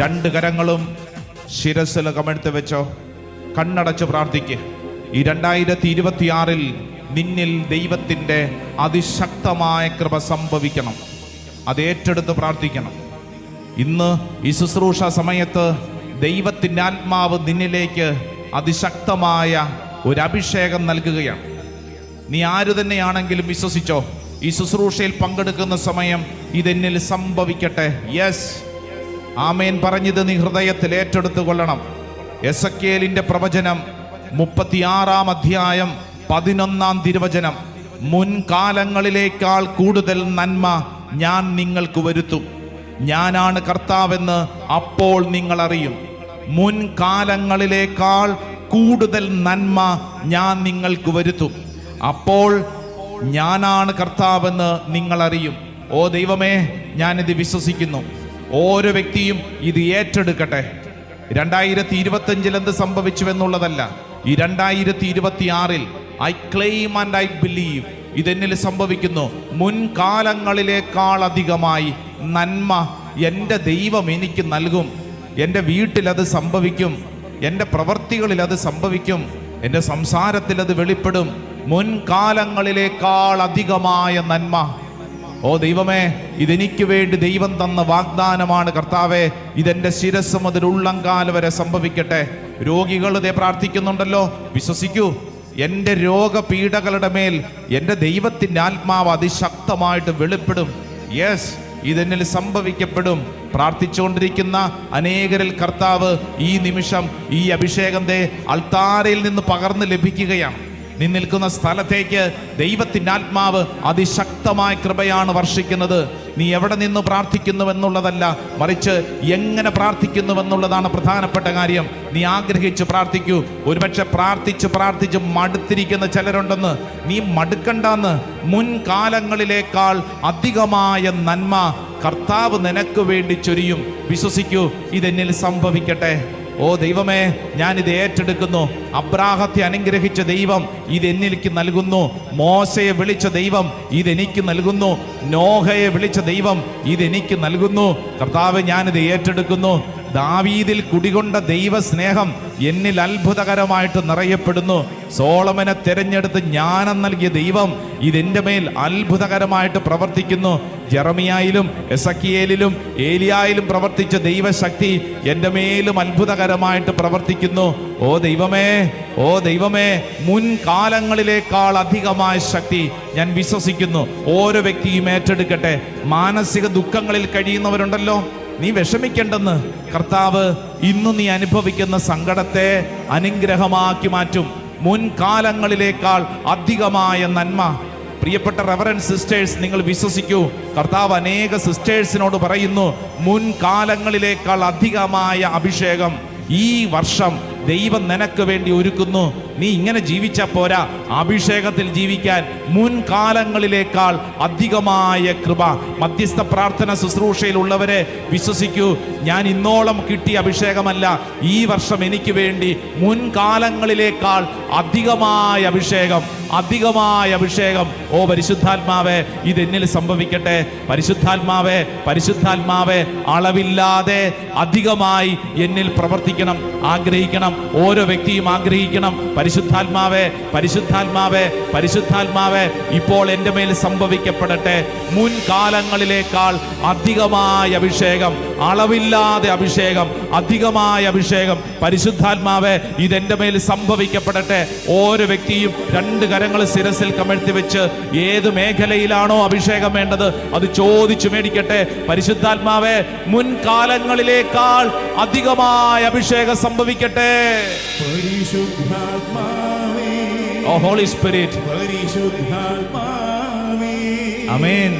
രണ്ട് കരങ്ങളും ശിരസിൽ കമഴ്ത്ത് വെച്ചോ. കണ്ണടച്ച് പ്രാർത്ഥിക്കുക ഈ രണ്ടായിരത്തി ഇരുപത്തിയാറിൽ നിന്നിൽ ദൈവത്തിന്റെ അതിശക്തമായ കൃപ സംഭവിക്കണം. അത് ഏറ്റെടുത്ത് പ്രാർത്ഥിക്കണം. ഇന്ന് ഈ ശുശ്രൂഷ സമയത്ത് ദൈവത്തിന്റെ ആത്മാവ് നിന്നിലേക്ക് അതിശക്തമായ ഒരു അഭിഷേകം നൽകുകയാണ്. നീ ആര് തന്നെയാണെങ്കിലും വിശ്വസിച്ചോ ഈ ശുശ്രൂഷയിൽ പങ്കെടുക്കുന്ന സമയം ഇതെന്നിൽ സംഭവിക്കട്ടെ? യെസ് ആമേൻ. പറഞ്ഞത് നീ ഹൃദയത്തിൽ ഏറ്റെടുത്തു കൊള്ളണം എസ് എക്കേലിന്റെ പ്രവചനം മുപ്പത്തിയാറാം അധ്യായം പതിനൊന്നാം തിരുവചനം. മുൻകാലങ്ങളിലേക്കാൾ കൂടുതൽ നന്മ ഞാൻ നിങ്ങൾക്ക് വരുത്തും. ഞാനാണ് കർത്താവെന്ന് അപ്പോൾ നിങ്ങൾ അറിയും. മുൻകാലങ്ങളിലേക്കാൾ കൂടുതൽ നന്മ ഞാൻ നിങ്ങൾക്ക് വരുത്തും. അപ്പോൾ ഞാനാണ് കർത്താവെന്ന് നിങ്ങൾ അറിയും ഓ ദൈവമേ ഞാനിത് വിശ്വസിക്കുന്നു. ഓരോ വ്യക്തിയും ഇത് ഏറ്റെടുക്കട്ടെ. രണ്ടായിരത്തി ഇരുപത്തഞ്ചിൽ എന്ത് സംഭവിച്ചു എന്നുള്ളതല്ല. ഈ രണ്ടായിരത്തി ഇരുപത്തി ആറിൽ I claim and I believe. ഇതെന്നിൽ സംഭവിക്കുന്നു. മുൻകാലങ്ങളിലേക്കാൾ അധികമായി നന്മ എന്റെ ദൈവം എനിക്ക് നൽകും. എന്റെ വീട്ടിൽ അത് സംഭവിക്കും. എന്റെ പ്രവർത്തികളിൽ അത് സംഭവിക്കും. എന്റെ സംസാരത്തിൽ അത് വെളിപ്പെടും. മുൻകാലങ്ങളിലേക്കാൾ അധികമായ നന്മ. ഓ ദൈവമേ ഇതെനിക്ക് വേണ്ടി ദൈവം തന്ന വാഗ്ദാനമാണ് കർത്താവേ. ഇതെന്റെ ശിരസ് മുതൽ ഉള്ളങ്കാൽ വരെ സംഭവിക്കട്ടെ. രോഗികൾ ഇതേ പ്രാർത്ഥിക്കുന്നുണ്ടല്ലോ. വിശ്വസിക്കൂ എന്റെ രോഗപീഠകളുടെ മേൽ എന്റെ ദൈവത്തിന്റെ ആത്മാവ് അതിശക്തമായിട്ട് വെളിപ്പെടും. യെസ് ഇതെന്നിൽ സംഭവിക്കപ്പെടും. പ്രാർത്ഥിച്ചുകൊണ്ടിരിക്കുന്ന അനേകരിൽ കർത്താവ് ഈ നിമിഷം ഈ അഭിഷേകത്തെ അൾത്താരയിൽ നിന്ന് പകർന്ന് ലഭിക്കുകയാണ്. നീ നിൽക്കുന്ന സ്ഥലത്തേക്ക് ദൈവത്തിന്റെ ആത്മാവ് അതിശക്തമായ കൃപയാണ് വർഷിക്കുന്നത്. നീ എവിടെ നിന്ന് പ്രാർത്ഥിക്കുന്നുവെന്നുള്ളതല്ല മറിച്ച് എങ്ങനെ പ്രാർത്ഥിക്കുന്നുവെന്നുള്ളതാണ് പ്രധാനപ്പെട്ട കാര്യം. നീ ആഗ്രഹിച്ച് പ്രാർത്ഥിക്കൂ. ഒരുപക്ഷെ പ്രാർത്ഥിച്ച് പ്രാർത്ഥിച്ച് മടുത്തിരിക്കുന്ന ചിലരുണ്ടെന്ന് നീ മടുക്കണ്ടെന്ന് മുൻകാലങ്ങളിലേക്കാൾ അധികമായ നന്മ കർത്താവ് നിനക്ക് വേണ്ടി ചൊരിയും. വിശ്വസിക്കൂ ഇതെന്നിൽ സംഭവിക്കട്ടെ. ഓ ദൈവമേ ഞാൻ ഇത് ഏറ്റെടുക്കുന്നു. അബ്രാഹത്തെ അനുഗ്രഹിച്ച ദൈവം ഇത് എന്നിലേക്ക് നൽകുന്നു. മോശയെ വിളിച്ച ദൈവം ഇതെനിക്ക് നൽകുന്നു. നോഹയെ വിളിച്ച ദൈവം ഇതെനിക്ക് നൽകുന്നു. കർത്താവ് ഞാനിത് ഏറ്റെടുക്കുന്നു. ദാവീദിൽ കുടികൊണ്ട ദൈവസ്നേഹം എന്നിൽ അത്ഭുതകരമായിട്ട് നിറയപ്പെടുന്നു. സോളമനെ തിരഞ്ഞെടുത്ത് ജ്ഞാനം നൽകിയ ദൈവം ഇതെന്റെ മേൽ അത്ഭുതകരമായിട്ട് പ്രവർത്തിക്കുന്നു. ജെറമിയായിലും എസക്കിയേലിലും ഏലിയായിലും പ്രവർത്തിച്ച ദൈവശക്തി എന്റെ മേലും അത്ഭുതകരമായിട്ട് പ്രവർത്തിക്കുന്നു. ഓ ദൈവമേ ഓ ദൈവമേ മുൻകാലങ്ങളിലേക്കാൾ അധികമായ ശക്തി ഞാൻ വിശ്വസിക്കുന്നു. ഓരോ വ്യക്തിയും ഏറ്റെടുക്കട്ടെ. മാനസിക ദുഃഖങ്ങളിൽ കഴിയുന്നവരുണ്ടല്ലോ. നീ വിഷമിക്കേണ്ടെന്ന് കർത്താവ് ഇന്ന് നീ അനുഭവിക്കുന്ന സങ്കടത്തെ അനുഗ്രഹമാക്കി മാറ്റും. മുൻകാലങ്ങളിലേക്കാൾ അധികമായ നന്മ. പ്രിയപ്പെട്ട റവറൻ സിസ്റ്റേഴ്സ് നിങ്ങൾ വിശ്വസിക്കൂ കർത്താവ് അനേക സിസ്റ്റേഴ്സിനോട് പറയുന്നു മുൻകാലങ്ങളിലേക്കാൾ അധികമായ അഭിഷേകം ഈ വർഷം ദൈവം നിനക്ക് വേണ്ടി ഒരുക്കുന്നു. നീ ഇങ്ങനെ ജീവിച്ച പോരാ. അഭിഷേകത്തിൽ ജീവിക്കാൻ മുൻകാലങ്ങളിലേക്കാൾ അധികമായ കൃപ. മധ്യസ്ഥ പ്രാർത്ഥന ശുശ്രൂഷയിലുള്ളവരെ വിശ്വസിക്കൂ. ഞാൻ ഇന്നോളം കിട്ടിയ അഭിഷേകമല്ല. ഈ വർഷം എനിക്ക് വേണ്ടി മുൻകാലങ്ങളിലേക്കാൾ അധികമായ അഭിഷേകം. അധികമായ അഭിഷേകം. ഓ പരിശുദ്ധാത്മാവേ ഇത് എന്നിൽ സംഭവിക്കട്ടെ? പരിശുദ്ധാത്മാവേ പരിശുദ്ധാത്മാവേ അളവില്ലാതെ അധികമായി എന്നിൽ പ്രവർത്തിക്കണം ആഗ്രഹിക്കണം ഓരോ വ്യക്തിയും ആഗ്രഹിക്കണം. പരിശുദ്ധാത്മാവേ പരിശുദ്ധാത്മാവേ പരിശുദ്ധാത്മാവേ ഇപ്പോൾ എന്റെ മേൽ സംഭവിക്കപ്പെടട്ടെ. മുൻകാലങ്ങളിലേക്കാൾ അധികമായ അഭിഷേകം അളവില്ലാതെ അഭിഷേകം അധികമായ അഭിഷേകം. പരിശുദ്ധാത്മാവേ ഇതെന്റെ മേൽ സംഭവിക്കപ്പെടട്ടെ. ഓരോ വ്യക്തിയും രണ്ട് കരങ്ങൾ ശിരസിൽ കമഴ്ത്തി വെച്ച് ഏത് മേഖലയിലാണോ അഭിഷേകം വേണ്ടത് അത് ചോദിച്ചു മേടിക്കട്ടെ. പരിശുദ്ധാത്മാവേ മുൻകാലങ്ങളിലേക്കാൾ അധികമായ അഭിഷേകം സംഭവിക്കട്ടെ. ഓ ഹോളി സ്പിരിറ്റ് അമേൻ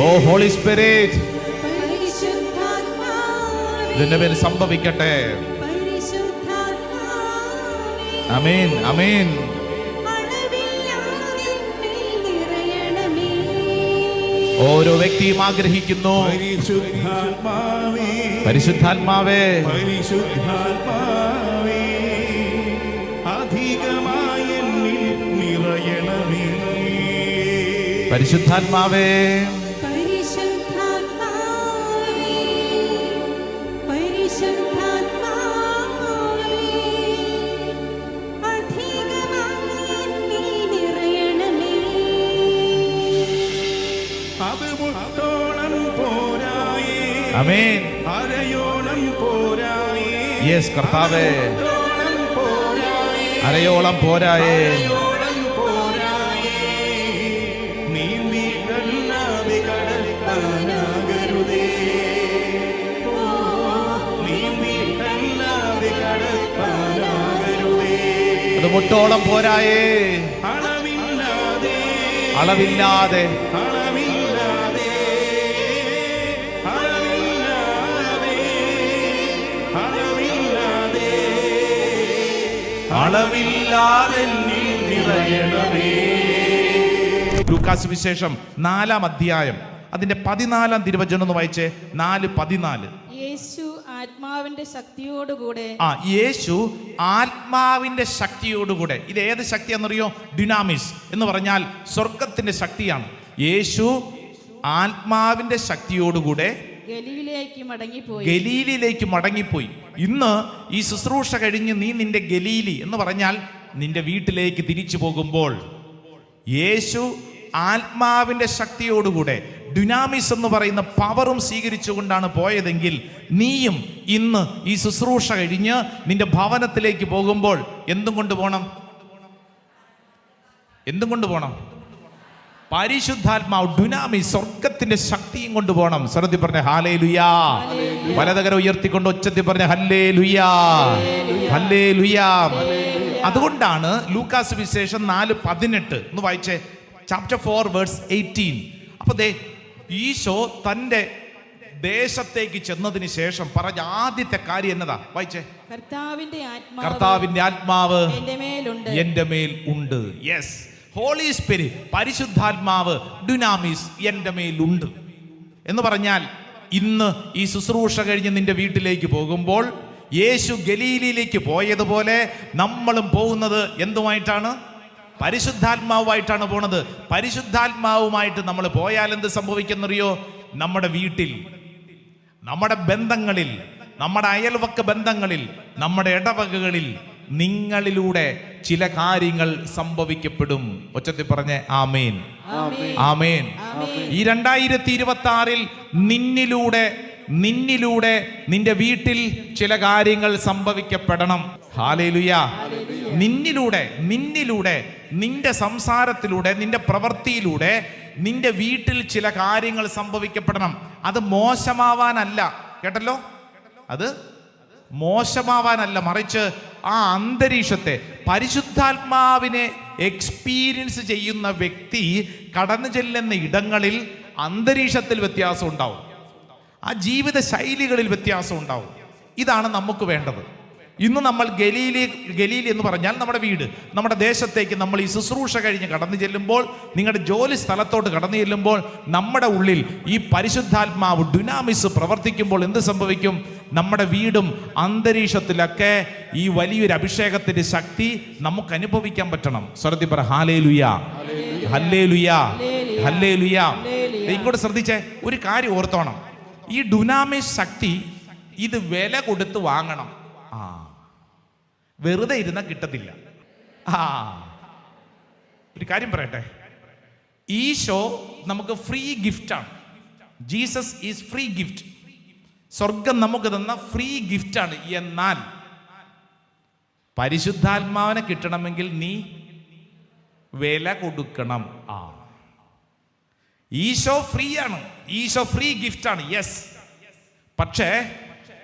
ഓ ഹോളി സ്പിരിറ്റ് പരിശുദ്ധാത്മാവേ, ഇതിന്റെ പേര് സംഭവിക്കട്ടെ. അമീൻ അമീൻ. ഓരോ വ്യക്തിയും ആഗ്രഹിക്കുന്നു. പരിശുദ്ധാത്മാവേ. പരിശുദ്ധാത്മാവേ. അധികമായി എന്നിൽ നിറയണമേ. പരിശുദ്ധാത്മാവേ പരിശുദ്ധാത്മാവേ. അമേൻ അരയോളം പോരായേ യെസ് കർത്താവേ അരയോളം പോരായേ അത് മുട്ടോളം പോരായേ അളവില്ലാതെ അളവില്ലാതെ അളവില്ലാതെ നിറയണമേ. ലൂക്കാസ് വിശേഷം നാലാം അധ്യായം. അതിന്റെ പതിനാലാം തിരുവചനം ഒന്ന് വായിച്ചേ. നാല് പതിനാല്. യേശു ആത്മാവിന്റെ ശക്തിയോടുകൂടെ ആ യേശു ആത്മാവിന്റെ ശക്തിയോടുകൂടെ. ഇത് ഏത് ശക്തി ശക്തിയാണെന്നറിയോ? ഡിനാമിസ് എന്ന് പറഞ്ഞാൽ സ്വർഗത്തിന്റെ ശക്തിയാണ്. യേശു ആത്മാവിന്റെ ശക്തിയോടുകൂടെ ഗലീലയിലേക്ക് ഗലീലിലേക്ക് മടങ്ങിപ്പോയി. ഇന്ന് ഈ ശുശ്രൂഷ കഴിഞ്ഞ് നീ നിന്റെ ഗലീലി എന്ന് പറഞ്ഞാൽ നിന്റെ വീട്ടിലേക്ക് തിരിച്ചു പോകുമ്പോൾ യേശു ആത്മാവിന്റെ ശക്തിയോടുകൂടെ ഡുനാമിസ് എന്ന് പറയുന്ന പവറും സ്വീകരിച്ചുകൊണ്ടാണ് പോയതെങ്കിൽ നീയും ഇന്ന് ഈ ശുശ്രൂഷ കഴിഞ്ഞ് നിന്റെ ഭവനത്തിലേക്ക് പോകുമ്പോൾ എന്തും കൊണ്ട് പോകണം എന്തും കൊണ്ട് പോകണം പരിശുദ്ധാത്മാവ് ഡുനാമി സ്വർഗത്തിന്റെ ശക്തിയും കൊണ്ടുപോകണം സ്വരത്തിൽ പറഞ്ഞ ഹാലേ ലുയാ വലതകര ഉയർത്തിക്കൊണ്ട് ഒച്ചത്തിൽ പറഞ്ഞ ഹല്ലേ ലുയാ ഹല്ലേ ലുയാ അതുകൊണ്ടാണ് ലൂക്കാസ് വിശേഷം നാല് പതിനെട്ട്. എന്ന് വായിച്ചേ. ചാപ്റ്റർ ഫോർ വേഴ്സ് എയ്റ്റീൻ അപ്പൊ ദേ ഈശോ തന്റെ ദേശത്തേക്ക് ചെന്നതിന് ശേഷം പറഞ്ഞ ആദ്യത്തെ കാര്യം എന്നതാ? വായിച്ചേ. കർത്താവിന്റെ ആത്മാവ് എന്റെ മേൽ ഉണ്ട്. യെസ് ഹോളി സ്പിരിറ്റ് പരിശുദ്ധാത്മാവ് ഡുനാമിസ് എന്റെ മേലുണ്ട്. എന്ന് പറഞ്ഞാൽ ഇന്ന് ഈ ശുശ്രൂഷ കഴിഞ്ഞ് നിന്റെ വീട്ടിലേക്ക് പോകുമ്പോൾ യേശു ഗലീലിയിലേക്ക് പോയതുപോലെ നമ്മളും പോകുന്നത് എന്തുമായിട്ടാണ്? പരിശുദ്ധാത്മാവുമായിട്ടാണ് പോണത്. പരിശുദ്ധാത്മാവുമായിട്ട് നമ്മൾ പോയാൽ എന്ത് സംഭവിക്കുന്നറിയോ? നമ്മുടെ വീട്ടിൽ നമ്മുടെ ബന്ധങ്ങളിൽ നമ്മുടെ അയൽവക്ക ബന്ധങ്ങളിൽ നമ്മുടെ ഇടവകകളിൽ നിങ്ങളിലൂടെ ചില കാര്യങ്ങൾ സംഭവിക്കപ്പെടും. ഒച്ചത്തിൽ പറഞ്ഞ ആമേൻ. ആമേൻ. ഈ രണ്ടായിരത്തി ഇരുപത്തി ആറിൽ നിന്നിലൂടെ നിന്നിലൂടെ നിന്റെ വീട്ടിൽ ചില കാര്യങ്ങൾ സംഭവിക്കപ്പെടണം. ഹാലേലുയ. നിന്നിലൂടെ നിന്നിലൂടെ നിന്റെ സംസാരത്തിലൂടെ നിന്റെ പ്രവൃത്തിയിലൂടെ നിന്റെ വീട്ടിൽ ചില കാര്യങ്ങൾ സംഭവിക്കപ്പെടണം. അത് മോശമാവാനല്ല. കേട്ടല്ലോ? അത് മോശമാവാനല്ല. മറിച്ച് ആ അന്തരീക്ഷത്തെ പരിശുദ്ധാത്മാവിനെ എക്സ്പീരിയൻസ് ചെയ്യുന്ന വ്യക്തി കടന്നു ചെല്ലുന്ന ഇടങ്ങളിൽ അന്തരീക്ഷത്തിൽ വ്യത്യാസം ഉണ്ടാവും. ആ ജീവിത ശൈലികളിൽ വ്യത്യാസം ഉണ്ടാവും. ഇതാണ് നമുക്ക് വേണ്ടത്. ഇന്ന് നമ്മൾ ഗലീലി ഗലീലി എന്ന് പറഞ്ഞാൽ നമ്മുടെ വീട്. നമ്മുടെ ദേശത്തേക്ക് നമ്മൾ ഈ ശുശ്രൂഷ കഴിഞ്ഞ് കടന്നു ചെല്ലുമ്പോൾ നിങ്ങളുടെ ജോലി സ്ഥലത്തോട്ട് കടന്നു ചെല്ലുമ്പോൾ നമ്മുടെ ഉള്ളിൽ ഈ പരിശുദ്ധാത്മാവ് ഡുനാമിസ് പ്രവർത്തിക്കുമ്പോൾ എന്ത് സംഭവിക്കും? നമ്മുടെ വീടും അന്തരീക്ഷത്തിലൊക്കെ ഈ വലിയൊരു അഭിഷേകത്തിന്റെ ശക്തി നമുക്ക് അനുഭവിക്കാൻ പറ്റണം. സ്വരത്തി പറ ഹാലേ ലുയാ ഹല്ലേ ലുയാ ഹല്ലേ ലുയാ ഇങ്ങോട്ട് ശ്രദ്ധിച്ചേ ഒരു കാര്യം ഓർത്തോണം. ഈ ഡുനാമിസ് ശക്തി ഇത് വില കൊടുത്ത് വാങ്ങണം. വെറുതെ ഇരുന്ന കിട്ടത്തില്ല. ആ. ഒരു കാര്യം പറയട്ടെ. ഈ ഷോ നമുക്ക് ഫ്രീ ഗിഫ്റ്റ് ആണ്. ജീസസ് ഈസ് ഫ്രീ ഗിഫ്റ്റ് സ്വർഗം നമുക്ക് തന്ന ഫ്രീ ഗിഫ്റ്റ് ആണ്. എന്നാൽ പരിശുദ്ധാത്മാവിനെ കിട്ടണമെങ്കിൽ നീ വില കൊടുക്കണം. ആ. ഈശോ ഫ്രീ ആണ്. ഈശോ ഫ്രീ ഗിഫ്റ്റ് ആണ്. യെസ് പക്ഷേ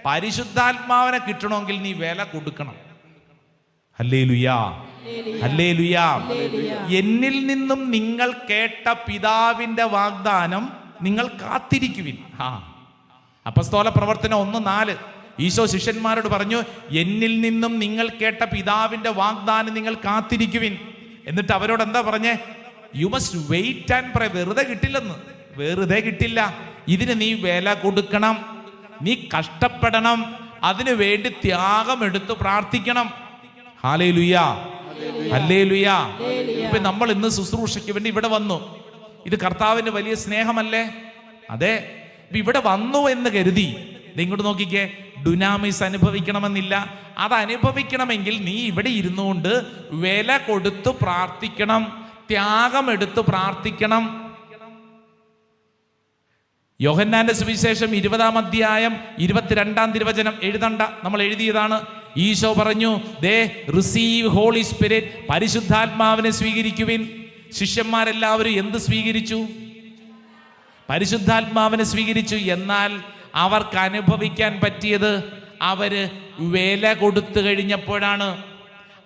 പരിശുദ്ധാത്മാവിനെ കിട്ടണമെങ്കിൽ നീ വില കൊടുക്കണം ഹല്ലേ ലുയാ ഹല്ലേ ലുയാ എന്നിൽ നിന്നും നിങ്ങൾ കേട്ട പിതാവിന്റെ വാഗ്ദാനം നിങ്ങൾ കാത്തിരിക്കുവിൻ. ആ. അപ്പസ്തോല പ്രവർത്തനം ഒന്ന് നാല്. ഈശോ ശിഷ്യന്മാരോട് പറഞ്ഞു എന്നിൽ നിന്നും നിങ്ങൾ കേട്ട പിതാവിന്റെ വാഗ്ദാനം നിങ്ങൾ കാത്തിരിക്കുവിൻ. എന്നിട്ട് അവരോട് എന്താ പറഞ്ഞേ? You must wait and pray വെറുതെ കിട്ടില്ലെന്ന്. വെറുതെ കിട്ടില്ല. ഇതിന് നീ വില കൊടുക്കണം. നീ കഷ്ടപ്പെടണം. അതിനു വേണ്ടി ത്യാഗം എടുത്തു പ്രാർത്ഥിക്കണം. ഹാലേ ലുയാ അല്ലേ ലുയാ ഇപ്പൊ നമ്മൾ ഇന്ന് ശുശ്രൂഷയ്ക്ക് വേണ്ടി ഇവിടെ വന്നു. ഇത് കർത്താവിന്റെ വലിയ സ്നേഹമല്ലേ? അതെ. ഇപ്പൊ ഇവിടെ വന്നു എന്ന് കരുതി. നീ ഇങ്ങോട്ട് നോക്കിക്കേ. ഡുനാമിസ് അനുഭവിക്കണമെന്നില്ല. അത് അനുഭവിക്കണമെങ്കിൽ നീ ഇവിടെ ഇരുന്നുകൊണ്ട് വില കൊടുത്തു പ്രാർത്ഥിക്കണം. ത്യാഗം എടുത്തു പ്രാർത്ഥിക്കണം. യോഹന്നാന്റെ സുവിശേഷം ഇരുപതാം അധ്യായം ഇരുപത്തിരണ്ടാം തിരുവചനം എഴുതണ്ട. നമ്മൾ എഴുതിയതാണ്. ഈശോ പറഞ്ഞു ദേ റിസീവ് ഹോളി സ്പിരിറ്റ് പരിശുദ്ധാത്മാവിനെ സ്വീകരിക്കുവിൻ. ശിഷ്യന്മാരെല്ലാവരും എന്ത് സ്വീകരിച്ചു? പരിശുദ്ധാത്മാവിനെ സ്വീകരിച്ചു. എന്നാൽ അവർക്ക് അനുഭവിക്കാൻ പറ്റിയത് അവർ വില കൊടുത്തു കഴിഞ്ഞപ്പോഴാണ്.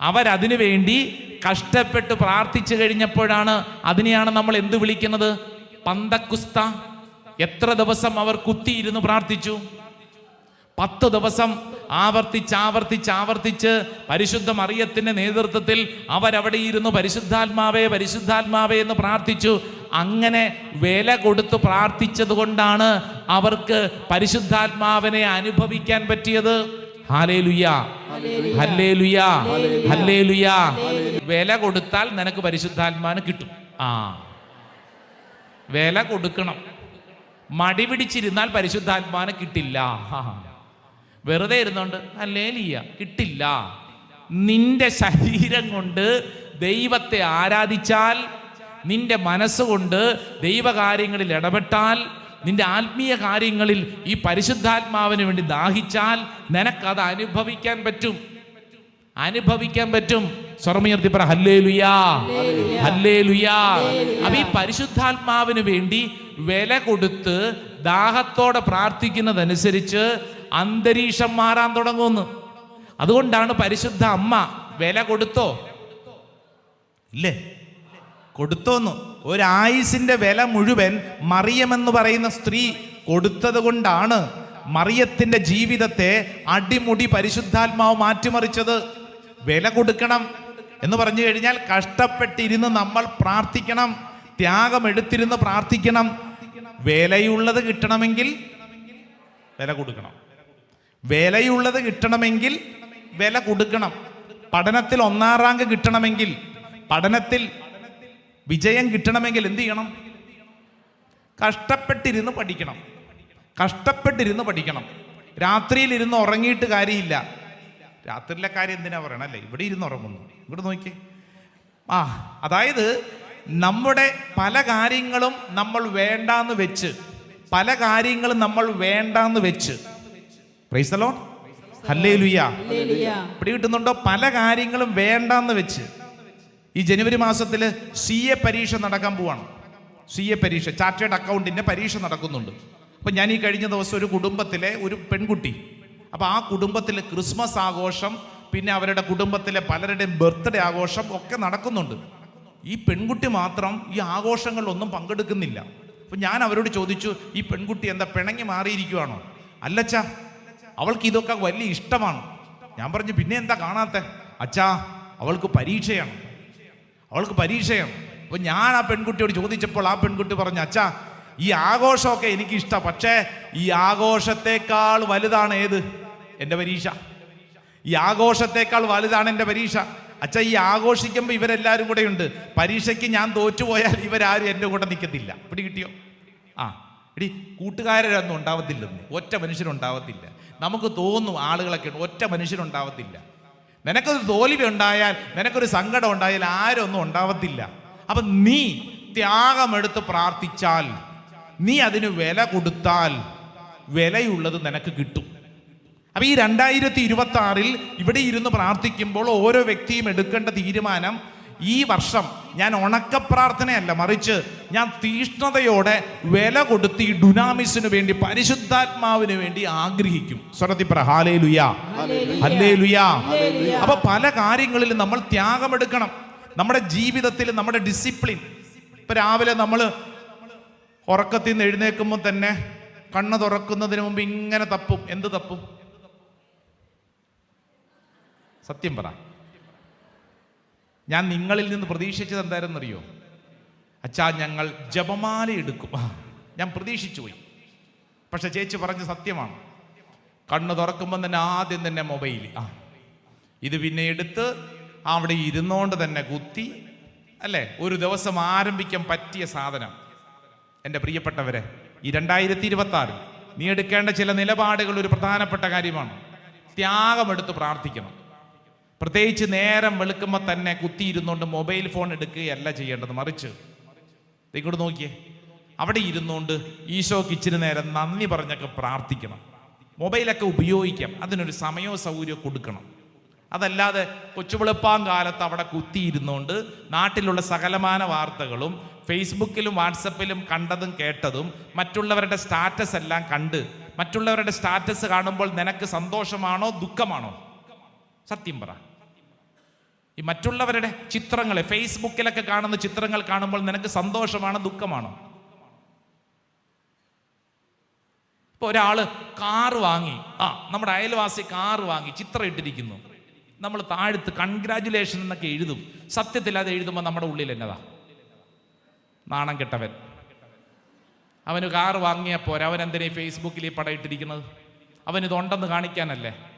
അവരതിനു വേണ്ടി കഷ്ടപ്പെട്ട് പ്രാർത്ഥിച്ചു കഴിഞ്ഞപ്പോഴാണ്. അതിനെയാണ് നമ്മൾ എന്ത് വിളിക്കുന്നത്? പന്തക്കുസ്ത. എത്ര ദിവസം അവർ കുത്തിയിരുന്ന് പ്രാർത്ഥിച്ചു? പത്ത് ദിവസം ആവർത്തിച്ച് ആവർത്തിച്ച് ആവർത്തിച്ച് പരിശുദ്ധ മറിയത്തിന്റെ നേതൃത്വത്തിൽ അവരവിടെ ഇരുന്ന് പരിശുദ്ധാത്മാവേ പരിശുദ്ധാത്മാവേ എന്ന് പ്രാർത്ഥിച്ചു. അങ്ങനെ വില കൊടുത്ത് പ്രാർത്ഥിച്ചത് കൊണ്ടാണ് അവർക്ക് പരിശുദ്ധാത്മാവിനെ അനുഭവിക്കാൻ പറ്റിയത്. ഹാലേലുയാ ഹല്ലേലുയാ ഹല്ലേലുയാ വില കൊടുത്താൽ നിനക്ക് പരിശുദ്ധാത്മാവിന് കിട്ടും. ആ. വില കൊടുക്കണം. മടി പിടിച്ചിരുന്നാൽ പരിശുദ്ധാത്മാവിനെ കിട്ടില്ല. വെറുതെ ഇരുന്നോണ്ട് അല്ലേ ലിയ കിട്ടില്ല. നിന്റെ ശരീരം കൊണ്ട് ദൈവത്തെ ആരാധിച്ചാൽ നിന്റെ മനസ്സുകൊണ്ട് ദൈവകാര്യങ്ങളിൽ ഇടപെട്ടാൽ നിന്റെ ആത്മീയ കാര്യങ്ങളിൽ ഈ പരിശുദ്ധാത്മാവിന് വേണ്ടി ദാഹിച്ചാൽ നിനക്കത് അനുഭവിക്കാൻ പറ്റും. അനുഭവിക്കാൻ പറ്റും. സ്വർമ്മയർത്തി പറ ഹല്ലേ ലുയാ ഹല്ലേ ലുയാ അപ്പൊ ഈ പരിശുദ്ധാത്മാവിന് വേണ്ടി വില കൊടുത്ത് ദാഹത്തോടെ പ്രാർത്ഥിക്കുന്നതനുസരിച്ച് അന്തരീക്ഷം മാറാൻ തുടങ്ങുന്നു. അതുകൊണ്ടാണ് പരിശുദ്ധ അമ്മ വില കൊടുത്തോ? ഇല്ലേ? കൊടുത്തോന്നു. ഒരായുസിന്റെ വില മുഴുവൻ മറിയമെന്ന് പറയുന്ന സ്ത്രീ കൊടുത്തത് കൊണ്ടാണ് മറിയത്തിന്റെ ജീവിതത്തെ അടിമുടി പരിശുദ്ധാത്മാവ് മാറ്റിമറിച്ചത്. വില കൊടുക്കണം എന്ന് പറഞ്ഞു കഴിഞ്ഞാൽ കഷ്ടപ്പെട്ടിരുന്ന് നമ്മൾ പ്രാർത്ഥിക്കണം ത്യാഗം എടുത്തിരുന്ന് പ്രാർത്ഥിക്കണം. വിലയുള്ളത് കിട്ടണമെങ്കിൽ വില കൊടുക്കണം. വിലയുള്ളത് കിട്ടണമെങ്കിൽ വില കൊടുക്കണം. പഠനത്തിൽ ഒന്നാം റാങ്ക് കിട്ടണമെങ്കിൽ പഠനത്തിൽ വിജയം കിട്ടണമെങ്കിൽ എന്ത് ചെയ്യണം? കഷ്ടപ്പെട്ടിരുന്ന് പഠിക്കണം. കഷ്ടപ്പെട്ടിരുന്ന് പഠിക്കണം. രാത്രിയിൽ ഇരുന്ന് ഉറങ്ങിയിട്ട് കാര്യമില്ല. രാത്രിയിലെ കാര്യം എന്തിനാ പറയണം? അല്ലേ ഇവിടെ ഇരുന്ന് ഉറങ്ങുന്നു. ഇവിടെ നോക്കിയേ. ആ അതായത് നമ്മുടെ പല കാര്യങ്ങളും നമ്മൾ വേണ്ടാന്ന് വെച്ച് പല കാര്യങ്ങളും നമ്മൾ വേണ്ടാന്ന് വെച്ച് പ്രൈസലോ ഹല്ലേ ലുയ്യ ഹല്ലേലൂയ. പിടി കിട്ടുന്നുണ്ടോ? പല കാര്യങ്ങളും വേണ്ടെന്ന് വെച്ച്. ഈ ജനുവരി മാസത്തിൽ സി എ പരീക്ഷ നടക്കാൻ പോവാണ്. സി എ പരീക്ഷ ചാർട്ടേഡ് അക്കൗണ്ടിന്റെ പരീക്ഷ നടക്കുന്നുണ്ട്. അപ്പം ഞാൻ ഈ കഴിഞ്ഞ ദിവസം ഒരു കുടുംബത്തിലെ ഒരു പെൺകുട്ടി അപ്പം ആ കുടുംബത്തിൽ ക്രിസ്മസ് ആഘോഷം പിന്നെ അവരുടെ കുടുംബത്തിലെ പലരുടെയും ബർത്ത്ഡേ ആഘോഷം ഒക്കെ നടക്കുന്നുണ്ട്. ഈ പെൺകുട്ടി മാത്രം ഈ ആഘോഷങ്ങളിലൊന്നും പങ്കെടുക്കുന്നില്ല. അപ്പം ഞാൻ അവരോട് ചോദിച്ചു ഈ പെൺകുട്ടി എന്താ പിണങ്ങി മാറിയിരിക്കുവാണോ? അല്ലച്ചാ അവൾക്ക് ഇതൊക്കെ വലിയ ഇഷ്ടമാണ്. ഞാൻ പറഞ്ഞു പിന്നെ എന്താ കാണാത്തെ? അച്ഛാ അവൾക്ക് പരീക്ഷയാണ്. അവൾക്ക് പരീക്ഷയാണ്. അപ്പൊ ഞാൻ ആ പെൺകുട്ടിയോട് ചോദിച്ചപ്പോൾ ആ പെൺകുട്ടി പറഞ്ഞു അച്ഛാ ഈ ആഘോഷമൊക്കെ എനിക്ക് ഇഷ്ടം പക്ഷേ ഈ ആഘോഷത്തെക്കാൾ വലുതാണ് ഏത്? എന്റെ പരീക്ഷ. ഈ ആഘോഷത്തെക്കാൾ വലുതാണ് എന്റെ പരീക്ഷ. അച്ഛാ ഈ ആഘോഷിക്കുമ്പോൾ ഇവരെല്ലാവരും കൂടെ ഉണ്ട്. പരീക്ഷയ്ക്ക് ഞാൻ തോറ്റുപോയാൽ ഇവരാരും എന്റെ കൂടെ നിൽക്കത്തില്ല പിടി കിട്ടിയോ? ആ എടി കൂട്ടുകാരൊന്നും ഉണ്ടാവത്തില്ലെന്ന്. ഒറ്റ മനുഷ്യരുണ്ടാവത്തില്ല നമുക്ക് തോന്നും ആളുകളൊക്കെ ഒറ്റ മനുഷ്യരുണ്ടാവത്തില്ല. നിനക്കൊരു തോൽവി ഉണ്ടായാൽ നിനക്കൊരു സങ്കടം ഉണ്ടായാൽ ആരും ഒന്നും ഉണ്ടാവത്തില്ല. അപ്പം നീ ത്യാഗമെടുത്ത് പ്രാർത്ഥിച്ചാൽ നീ അതിന് വില കൊടുത്താൽ വിലയുള്ളത് നിനക്ക് കിട്ടും. അപ്പം ഈ രണ്ടായിരത്തി ഇരുപത്തി ആറിൽ ഇവിടെ ഇരുന്ന് പ്രാർത്ഥിക്കുമ്പോൾ ഓരോ വ്യക്തിയും എടുക്കേണ്ട തീരുമാനം ഈ വർഷം ഞാൻ ഉണക്ക പ്രാർത്ഥനയല്ല മറിച്ച് ഞാൻ തീഷ്ണതയോടെ വില കൊടുത്ത് ഈ ഡുനാമിസിന് വേണ്ടി പരിശുദ്ധാത്മാവിന് വേണ്ടി ആഗ്രഹിക്കും. സ്വരത്തിൽ പറ ഹാലേ ലുയാ ഹല്ലേ ലുയാ അപ്പൊ പല കാര്യങ്ങളിലും നമ്മൾ ത്യാഗമെടുക്കണം. നമ്മുടെ ജീവിതത്തിൽ നമ്മുടെ ഡിസിപ്ലിൻ. ഇപ്പൊ രാവിലെ നമ്മൾ ഉറക്കത്തിൽ നിന്ന് എഴുന്നേൽക്കുമ്പോൾ തന്നെ കണ്ണ് തുറക്കുന്നതിന് മുമ്പ് ഇങ്ങനെ തപ്പും. എന്ത് തപ്പും? സത്യം പറ. ഞാൻ നിങ്ങളിൽ നിന്ന് പ്രതീക്ഷിച്ചത് എന്തായിരുന്നറിയോ? അച്ഛാ ഞങ്ങൾ ജപമാല എടുക്കും. ഞാൻ പ്രതീക്ഷിച്ചു പോയി. പക്ഷെ ചേച്ചി പറഞ്ഞ സത്യമാണ്. കണ്ണു തുറക്കുമ്പോൾ തന്നെ ആദ്യം തന്നെ മൊബൈൽ ആ ഇത് പിന്നെ എടുത്ത് അവിടെ ഇരുന്നോണ്ട് തന്നെ കുത്തി അല്ലേ? ഒരു ദിവസം ആരംഭിക്കാൻ പറ്റിയ സാധനം. എന്റെ പ്രിയപ്പെട്ടവരെ ഈ രണ്ടായിരത്തി ഇരുപത്തി ആറ് നീ എടുക്കേണ്ട ചില നിലപാടുകൾ ഒരു പ്രധാനപ്പെട്ട കാര്യമാണ്. ത്യാഗമെടുത്ത് പ്രാർത്ഥിക്കണം. പ്രത്യേകിച്ച് നേരം വെളുക്കുമ്പോൾ തന്നെ കുത്തിയിരുന്നുകൊണ്ട് മൊബൈൽ ഫോൺ എടുക്കുകയല്ല ചെയ്യേണ്ടത്. മറിച്ച് ഇങ്ങോട്ട് നോക്കിയേ. അവിടെ ഇരുന്നുകൊണ്ട് ഈശോക്ക് ഇച്ചിരി നേരം നന്ദി പറഞ്ഞൊക്കെ പ്രാർത്ഥിക്കണം. മൊബൈലൊക്കെ ഉപയോഗിക്കാം. അതിനൊരു സമയവും സൗകര്യവും കൊടുക്കണം. അതല്ലാതെ കൊച്ചുവെളുപ്പാം കാലത്ത് അവിടെ കുത്തിയിരുന്നുകൊണ്ട് നാട്ടിലുള്ള സകലമാന വാർത്തകളും ഫേസ്ബുക്കിലും വാട്സപ്പിലും കണ്ടതും കേട്ടതും മറ്റുള്ളവരുടെ സ്റ്റാറ്റസ് എല്ലാം കണ്ട് മറ്റുള്ളവരുടെ സ്റ്റാറ്റസ് കാണുമ്പോൾ നിനക്ക് സന്തോഷമാണോ ദുഃഖമാണോ? സത്യം പറ. ഈ മറ്റുള്ളവരുടെ ചിത്രങ്ങളെ ഫേസ്ബുക്കിലൊക്കെ കാണുന്ന ചിത്രങ്ങൾ കാണുമ്പോൾ നിനക്ക് സന്തോഷമാണ് ദുഃഖമാണോ? ഇപ്പൊ ഒരാൾ കാറ് വാങ്ങി ആ നമ്മുടെ അയൽവാസി കാറ് വാങ്ങി ചിത്രം ഇട്ടിരിക്കുന്നു. നമ്മൾ താഴ്ത്ത് കൺഗ്രാജുലേഷൻ എന്നൊക്കെ എഴുതും. സത്യത്തിൽ അത് എഴുതുമ്പോൾ നമ്മുടെ ഉള്ളിൽ എന്നതാ? നാണം കെട്ടവൻ. അവന് കാറ് വാങ്ങിയപ്പോൾ അവൻ എന്തിനാ ഫേസ്ബുക്കിൽ ഈ പടം ഇട്ടിരിക്കുന്നത്? അവൻ ഇതുണ്ടെന്ന് കാണിക്കാനല്ലേ?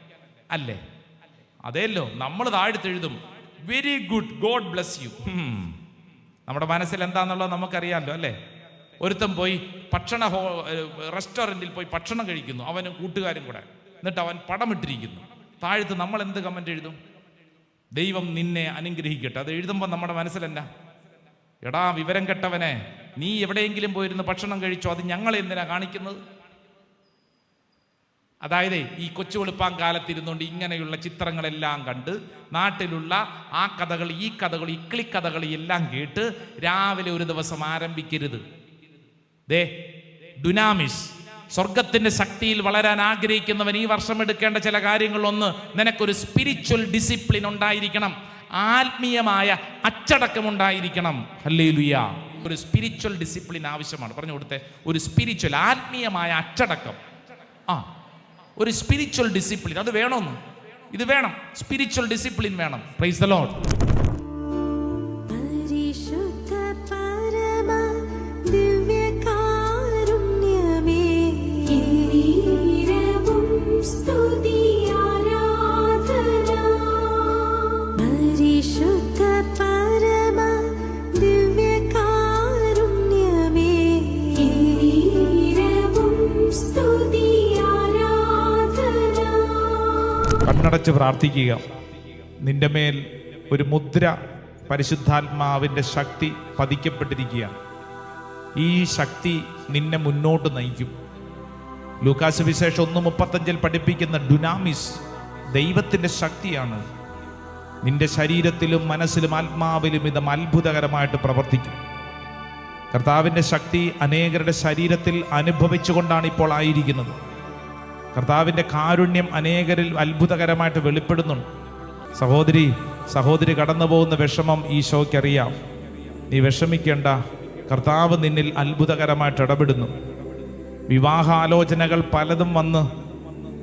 അല്ലേ? അതേല്ലോ നമ്മൾ താഴ്ത്ത് എഴുതും. Very good God bless you നമ്മുടെ മനസ്സിൽ എന്താണെന്നുള്ളത് നമുക്കറിയാമല്ലോ അല്ലേ? ഒരുത്തൻ പോയി ഭക്ഷണ ഹോ റെസ്റ്റോറന്റിൽ പോയി ഭക്ഷണം കഴിക്കുന്നു അവനും കൂട്ടുകാരും കൂടെ. എന്നിട്ട് അവൻ പടമിട്ടിരിക്കുന്നു. താഴ്ത്ത് നമ്മൾ എന്ത് കമന്റ് എഴുതും? ദൈവം നിന്നെ അനുഗ്രഹിക്കട്ടെ. അത് എഴുതുമ്പോൾ നമ്മുടെ മനസ്സിലെന്നാ എടാ വിവരം കെട്ടവനെ നീ എവിടെയെങ്കിലും പോയിരുന്ന് ഭക്ഷണം കഴിച്ചോ? അത് ഞങ്ങൾ എന്തിനാ കാണിക്കുന്നത്? അതായത് ഈ കൊച്ചു വെളുപ്പാൻ കാലത്തിരുന്നുകൊണ്ട് ഇങ്ങനെയുള്ള ചിത്രങ്ങളെല്ലാം കണ്ട് നാട്ടിലുള്ള ആ കഥകൾ ഈ കഥകൾ ഇക്കിളിക്കഥകൾ എല്ലാം കേട്ട് രാവിലെ ഒരു ദിവസം ആരംഭിക്കരുത്. ദേ ഡുനാമിസ് സ്വർഗത്തിന്റെ ശക്തിയിൽ വളരാൻ ആഗ്രഹിക്കുന്നവൻ ഈ വർഷം എടുക്കേണ്ട ചില കാര്യങ്ങളൊന്ന് നിനക്കൊരു സ്പിരിച്വൽ ഡിസിപ്ലിൻ ഉണ്ടായിരിക്കണം. ആത്മീയമായ അച്ചടക്കം ഉണ്ടായിരിക്കണം ഹല്ലേലൂയ. ഒരു സ്പിരിച്വൽ ഡിസിപ്ലിൻ ആവശ്യമാണ്. പറഞ്ഞു കൊടുത്തേ ഒരു സ്പിരിച്വൽ ആത്മീയമായ അച്ചടക്കം. ആ ഒരു സ്പിരിച്വൽ ഡിസിപ്ലിൻ അത് വേണമെന്ന് ഇത് വേണം. സ്പിരിച്വൽ ഡിസിപ്ലിൻ വേണം. പ്രൈസ് ദ ലോഡ് കണ്ണടച്ച് പ്രാർത്ഥിക്കുക. നിന്റെ മേൽ ഒരു മുദ്ര പരിശുദ്ധാത്മാവിന്റെ ശക്തി പതിക്കപ്പെട്ടിരിക്കുകയാണ് ഈ ശക്തി നിന്നെ മുന്നോട്ട് നയിക്കും. ലൂക്കാസ് വിശേഷം ഒന്ന് മുപ്പത്തഞ്ചിൽ പഠിപ്പിക്കുന്ന ഡുനാമിസ് ദൈവത്തിന്റെ ശക്തിയാണ്. നിന്റെ ശരീരത്തിലും മനസ്സിലും ആത്മാവിലും ഇത് അത്ഭുതകരമായിട്ട് പ്രവർത്തിക്കും. കർത്താവിന്റെ ശക്തി അനേകരുടെ ശരീരത്തിൽ അനുഭവിച്ചുകൊണ്ടാണ് ഇപ്പോൾ ആയിരിക്കുന്നത്. കർത്താവിന്റെ കാരുണ്യം അനേകരിൽ അത്ഭുതകരമായിട്ട് വെളിപ്പെടുന്നുണ്ട്. സഹോദരി സഹോദരി കടന്നു പോകുന്ന വിഷമം ഈശോയ്ക്കറിയാം. നീ വിഷമിക്കേണ്ട. കർത്താവ് നിന്നിൽ അത്ഭുതകരമായിട്ട് ഇടപെടുന്നു. വിവാഹാലോചനകൾ പലതും വന്ന്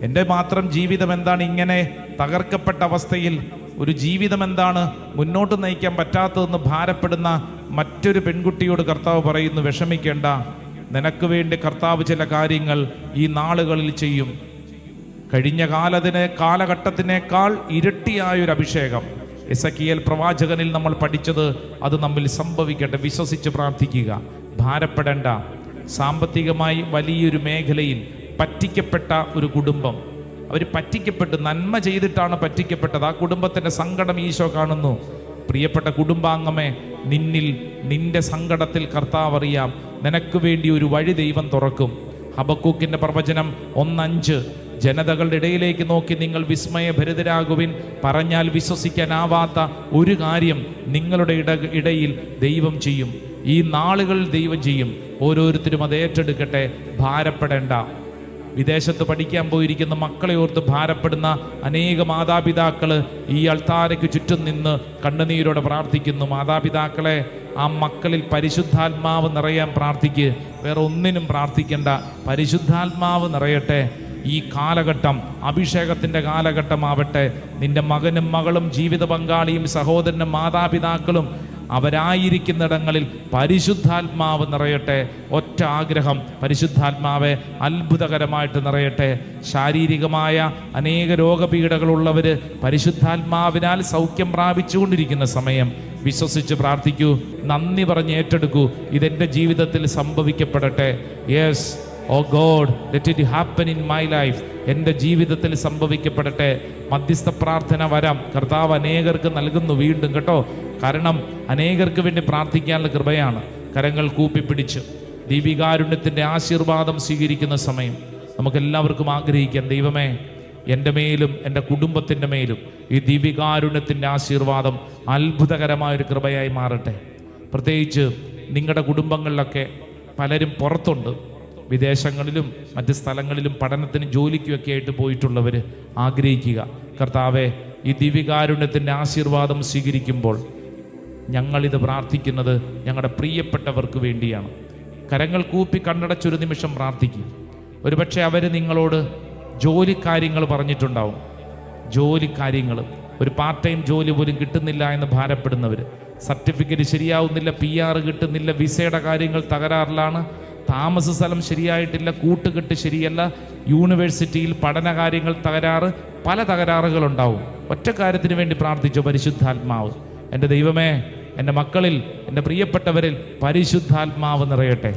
എന്റെ മാത്രം ജീവിതം എന്താണ് ഇങ്ങനെ തകർക്കപ്പെട്ട അവസ്ഥയിൽ ഒരു ജീവിതം എന്താണ് മുന്നോട്ട് നയിക്കാൻ പറ്റാത്തതെന്ന് ഭാരപ്പെടുന്ന മറ്റൊരു പെൺകുട്ടിയോട് കർത്താവ് പറയുന്നു വിഷമിക്കേണ്ട. നിനക്ക് വേണ്ടി കർത്താവ് ചില കാര്യങ്ങൾ ഈ നാളുകളിൽ ചെയ്യും. കഴിഞ്ഞ കാലത്തിന് കാലഘട്ടത്തിനേക്കാൾ ഇരട്ടിയായൊരു അഭിഷേകം. എസക്കിയൽ പ്രവാചകനിൽ നമ്മൾ പഠിച്ചത് അത് നമ്മിൽ സംഭവിക്കട്ടെ വിശ്വസിച്ച് പ്രാർത്ഥിക്കുക. ഭാരപ്പെടേണ്ട. സാമ്പത്തികമായി വലിയൊരു മേഖലയിൽ പറ്റിക്കപ്പെട്ട ഒരു കുടുംബം. അവർ പറ്റിക്കപ്പെട്ട് നന്മ ചെയ്തിട്ടാണ് പറ്റിക്കപ്പെട്ടത്. ആ കുടുംബത്തിന്റെ സങ്കടം ഈശോ കാണുന്നു. പ്രിയപ്പെട്ട കുടുംബാംഗമേ നിന്നിൽ നിന്റെ സങ്കടത്തിൽ കർത്താവ് അറിയാം. നിനക്ക് വേണ്ടി ഒരു വഴി ദൈവം തുറക്കും. ഹബക്കൂക്കിന്റെ പ്രവചനം ഒന്നഞ്ച്. ജനതകളുടെ ഇടയിലേക്ക് നോക്കി നിങ്ങൾ വിസ്മയഭരിതരാകുവിൻ. പറഞ്ഞാൽ വിശ്വസിക്കാനാവാത്ത ഒരു കാര്യം നിങ്ങളുടെ ഇട ഇടയിൽ ദൈവം ചെയ്യും. ഈ നാളുകൾ ദൈവം ചെയ്യും. ഓരോരുത്തരും അത് ഏറ്റെടുക്കട്ടെ. ഭാരപ്പെടേണ്ട. വിദേശത്ത് പഠിക്കാൻ പോയിരിക്കുന്ന മക്കളെ ഓർത്ത് ഭാരപ്പെടുന്ന അനേക മാതാപിതാക്കൾ ഈ അൾത്താരയ്ക്ക് ചുറ്റും നിന്ന് കണ്ണുനീരോടെ പ്രാർത്ഥിക്കുന്നു. മാതാപിതാക്കളെ ആ മക്കളിൽ പരിശുദ്ധാത്മാവ് നിറയാൻ പ്രാർത്ഥിക്ക്. വേറെ ഒന്നിനും പ്രാർത്ഥിക്കേണ്ട. പരിശുദ്ധാത്മാവ് നിറയട്ടെ. ഈ കാലഘട്ടം അഭിഷേകത്തിന്റെ കാലഘട്ടമാവട്ടെ. നിന്റെ മകനും മകളും ജീവിത പങ്കാളിയും സഹോദരനും മാതാപിതാക്കളും അവരായിരിക്കുന്നിടങ്ങളിൽ പരിശുദ്ധാത്മാവ് നിറയട്ടെ. ഒറ്റ ആഗ്രഹം പരിശുദ്ധാത്മാവെ അത്ഭുതകരമായിട്ട് നിറയട്ടെ. ശാരീരികമായ അനേക രോഗപീഠകളുള്ളവർ പരിശുദ്ധാത്മാവിനാൽ സൗഖ്യം പ്രാപിച്ചുകൊണ്ടിരിക്കുന്ന സമയം. വിശ്വസിച്ച് പ്രാർത്ഥിക്കൂ. നന്ദി പറഞ്ഞ് ഏറ്റെടുക്കൂ. ഇതെന്റെ ജീവിതത്തിൽ സംഭവിക്കപ്പെടട്ടെ. Yes oh God let it happen in my life എന്റെ ജീവിതത്തിൽ സംഭവിക്കപ്പെടട്ടെ. മധ്യസ്ഥ പ്രാർത്ഥന വരാം. കർത്താവ് അനേകർക്ക് നൽകുന്നു വീണ്ടും കേട്ടോ. കാരണം അനേകർക്ക് വേണ്ടി പ്രാർത്ഥിക്കാനുള്ള കൃപയാണ്. കരങ്ങൾ കൂപ്പിപ്പിടിച്ച് ദീപികാരുണ്യത്തിന്റെ ആശീർവാദം സ്വീകരിക്കുന്ന സമയം. നമുക്കെല്ലാവർക്കും ആഗ്രഹിക്കാം ദൈവമേ എന്റെ മേലും എന്റെ കുടുംബത്തിന്റെ മേലും ഈ ദീപികാരുണ്യത്തിന്റെ ആശീർവാദം അത്ഭുതകരമായൊരു കൃപയായി മാറട്ടെ. പ്രത്യേകിച്ച് നിങ്ങളുടെ കുടുംബങ്ങളിലൊക്കെ പലരും പുറത്തുണ്ട്. വിദേശങ്ങളിലും മറ്റ് സ്ഥലങ്ങളിലും പഠനത്തിന് ജോലിക്കുമൊക്കെ ആയിട്ട് പോയിട്ടുള്ളവർ ആഗ്രഹിക്കുക. കർത്താവെ ഈ ദിവികാരുണ്യത്തിന്റെ ആശീർവാദം സ്വീകരിക്കുമ്പോൾ ഞങ്ങളിത് പ്രാർത്ഥിക്കുന്നത് ഞങ്ങളുടെ പ്രിയപ്പെട്ടവർക്ക് വേണ്ടിയാണ്. കരങ്ങൾ കൂപ്പി കണ്ണടച്ചൊരു നിമിഷം പ്രാർത്ഥിക്കും. ഒരുപക്ഷെ അവർ നിങ്ങളോട് ജോലി കാര്യങ്ങൾ പറഞ്ഞിട്ടുണ്ടാവും. ജോലി കാര്യങ്ങൾ ഒരു പാർട്ട് ടൈം ജോലി പോലും കിട്ടുന്നില്ല എന്ന് ഭാരപ്പെടുന്നവർ സർട്ടിഫിക്കറ്റ് ശരിയാവുന്നില്ല പി ആർ കിട്ടുന്നില്ല വിസയുടെ കാര്യങ്ങൾ തകരാറിലാണ്. താമസ സ്ഥലം ശരിയായിട്ടില്ല കൂട്ടുകെട്ട് ശരിയല്ല യൂണിവേഴ്സിറ്റിയിൽ പഠന കാര്യങ്ങൾ തകരാറ് പല തകരാറുകളുണ്ടാവും. ഒറ്റ കാര്യത്തിന് വേണ്ടി പ്രാർത്ഥിച്ചു പരിശുദ്ധാത്മാവ്? എന്റെ ദൈവമേ എന്റെ മക്കളിൽ എന്റെ പ്രിയപ്പെട്ടവരിൽ പരിശുദ്ധാത്മാവ് നിറയട്ടെ.